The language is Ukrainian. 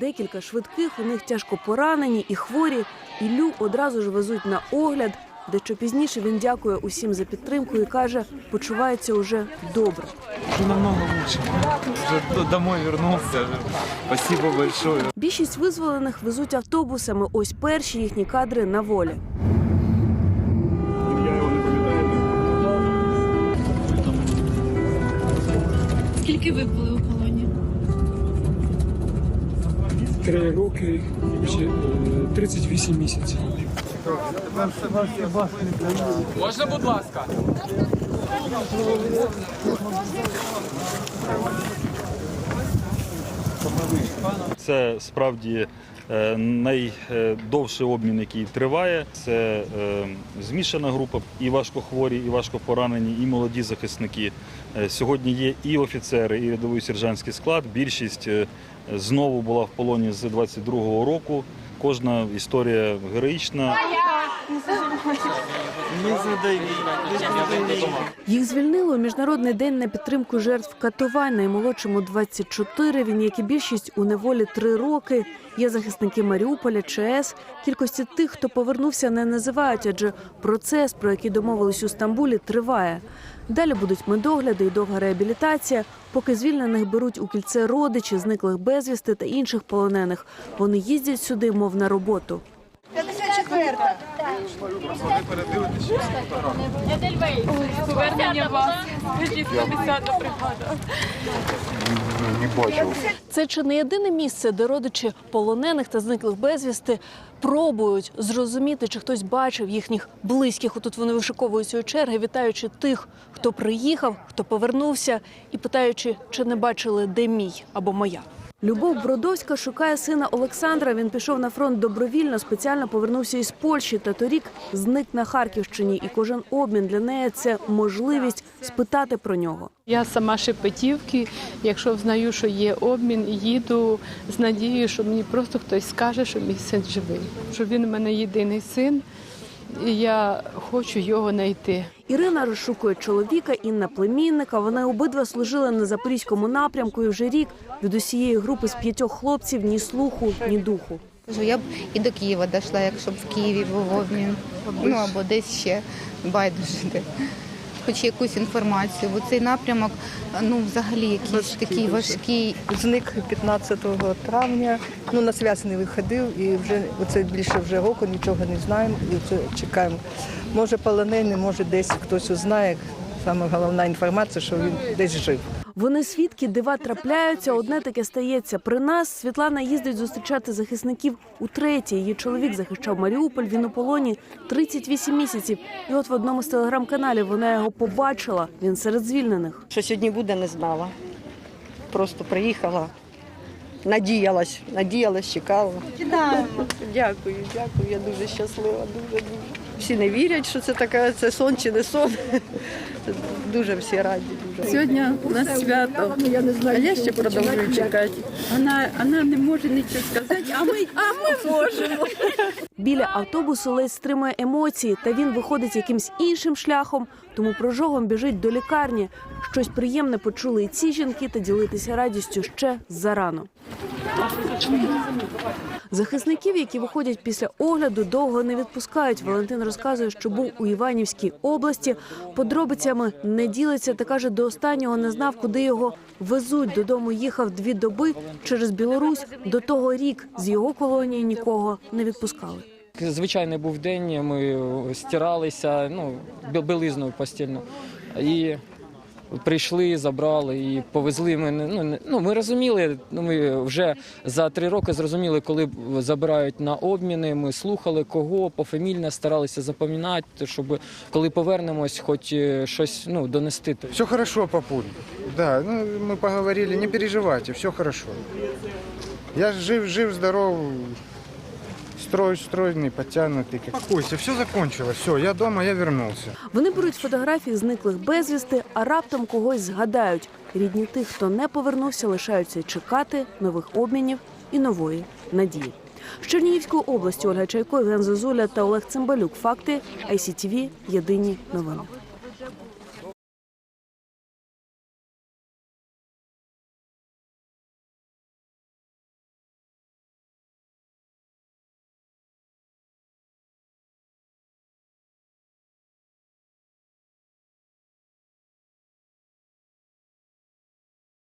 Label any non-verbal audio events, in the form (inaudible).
Декілька швидких у них тяжко поранені і хворі. І Лю одразу ж везуть на огляд. де що пізніше він дякує усім за підтримку і каже, почувається уже добре. Вже намного лучше. Вже домой вернувся. Спасибо большое. Більшість визволених везуть автобусами. Ось перші їхні кадри на волі. Скільки ви були у колонії? 3 роки і 38 е, місяців. Можна, будь ласка. Це справді найдовший обмін, який триває. Це е, змішана група, і важкохворі, і важкопоранені, і молоді захисники. Е, Сьогодні є і офіцери, і рядовий сержантський склад. Більшість е, знову була в полоні з 22-го року. Кожна історія героїчна. Їх звільнили у міжнародний день на підтримку жертв катувань. Наймолодшому 24, Він, як і більшість, у неволі три роки. Є захисники Маріуполя, ЧАЕС. Кількості тих, хто повернувся, не називають, адже процес, про який домовились у Стамбулі, триває. Далі будуть медогляди і довга реабілітація. Поки звільнених беруть у кільце родичі, зниклих безвісти та інших полонених. Вони їздять сюди, мов на роботу. Повернення вас. Вижіть 50 бригада. Це чи не єдине місце, де родичі полонених та зниклих безвісти пробують зрозуміти, чи хтось бачив їхніх близьких. Отут вони вишиковуються у черги, вітаючи тих, хто приїхав, хто повернувся, і питаючи, чи не бачили, де мій або моя. Любов Бродовська шукає сина Олександра. Він пішов на фронт добровільно, спеціально повернувся із Польщі та торік зник на Харківщині. І кожен обмін для неї це можливість спитати про нього. Я сама Шепетівки. Якщо знаю, що є обмін, їду з надією, що мені просто хтось скаже, що мій син живий, що він у мене єдиний син, і я хочу його знайти. Ірина розшукує чоловіка, Інна племінника. Вони обидва служили на запорізькому напрямку і вже рік від усієї групи з п'ятьох хлопців ні слуху, ні духу. Я б і до Києва дійшла, якщо б в Києві був обмін. Ну або десь ще байдуже. Хоч якусь інформацію, бо цей напрямок ну взагалі якийсь такий важкий. Зник 15 травня. Ну на зв'язку не виходив і вже оце більше вже року нічого не знаємо. І це чекаємо. Може полонений, може десь хтось узнає. Саме головна інформація, що він десь жив. Вони свідки дива трапляються. Одне таке стається при нас. Світлана їздить зустрічати захисників утретє. Її чоловік захищав Маріуполь. Він у полоні 38 місяців. І от в одному з телеграм-каналів вона його побачила. Він серед звільнених. Що сьогодні буде, не знала. Просто приїхала, надіялась, надіялась, чекала. Дякую, дякую. Я дуже щаслива, дуже дуже. Всі не вірять, що це таке, це сон чи не сон. (laughs) Дуже всі раді. Дуже. Сьогодні у нас свято. А я ще продовжую чекати. Вона, вона не може нічого сказати, а ми, а ми можемо. Біля автобусу ледь стримує емоції, та він виходить якимсь іншим шляхом, тому прожогом біжить до лікарні. Щось приємне почули і ці жінки, та ділитися радістю ще зарано. Захисників, які виходять після огляду, довго не відпускають. Валентин розказує, що був у Іванівській області. Подробицями не ділиться та каже, до останнього не знав, куди його везуть. Додому їхав дві доби через Білорусь. До того рік з його колонії нікого не відпускали. Звичайний був день, ми стиралися, ну, бі- білизною постільно. І прийшли, забрали і повезли мене. Ну, ну, ми розуміли, ну, ми вже за три роки зрозуміли, коли забирають на обміни. Ми слухали кого, пофамільно старалися запам'ятати, щоб коли повернемось, хоч е, щось ну, донести. Все хорошо, папуль. Да, ну мы поговорили, не переживайте, все хорошо. Я жив, жив, здоров, строй, стройный, подтянутый. Успокойся, все закончилось, все, я дома, я вернулся. Вони беруть фотографії зниклих безвісти, а раптом когось згадають. Рідні тих, хто не повернувся, лишаються чекати нових обмінів і нової надії. З Чернігівської області Ольга Чайко, Євген Зозуля та Олег Цимбалюк. Факти ICTV. Єдині новини.